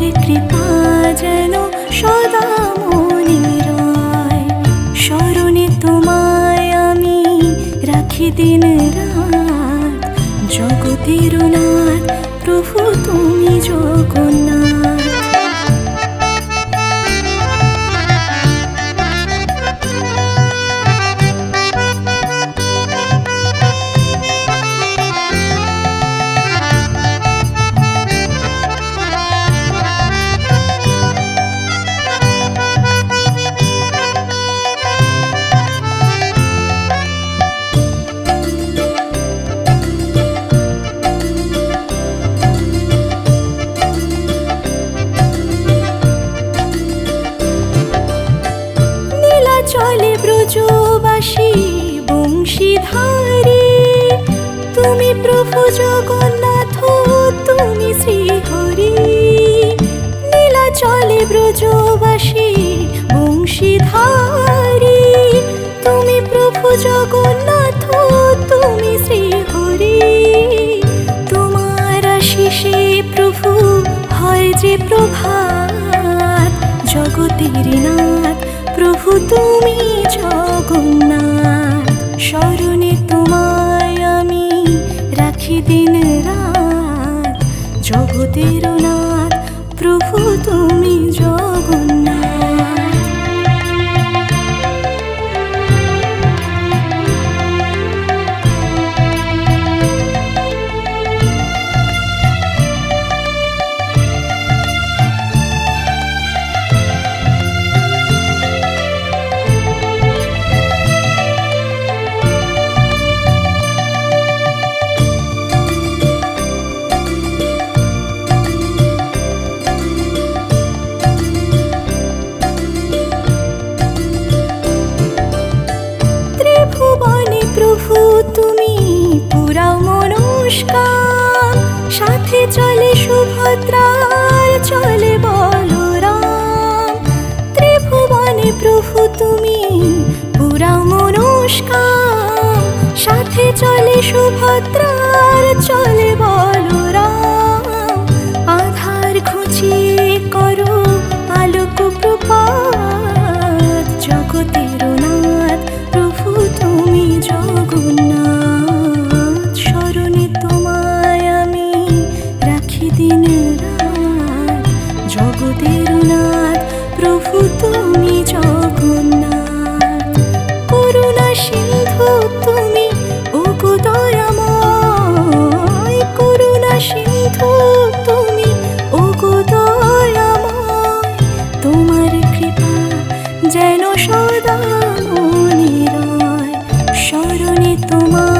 কৃপা তোমায় আমি রাখি দিন জগতের নাথ প্রভু তুমি জগন্নাথ। তুমি প্রভু জগন্নাথ, তুমি শ্রীহরি। নীলা চলে ব্রজবাসী, বংশীধারী। তুমি প্রভু জগন্নাথ, তুমি শ্রীহরি। তোমার আশিসে প্রভু, হয় যে প্রভাত। জগতের নাথ, প্রভু তুমি জগতের মনস্কার সাথে চলে সুভদ্রার চলে বলরাম। স্মরণে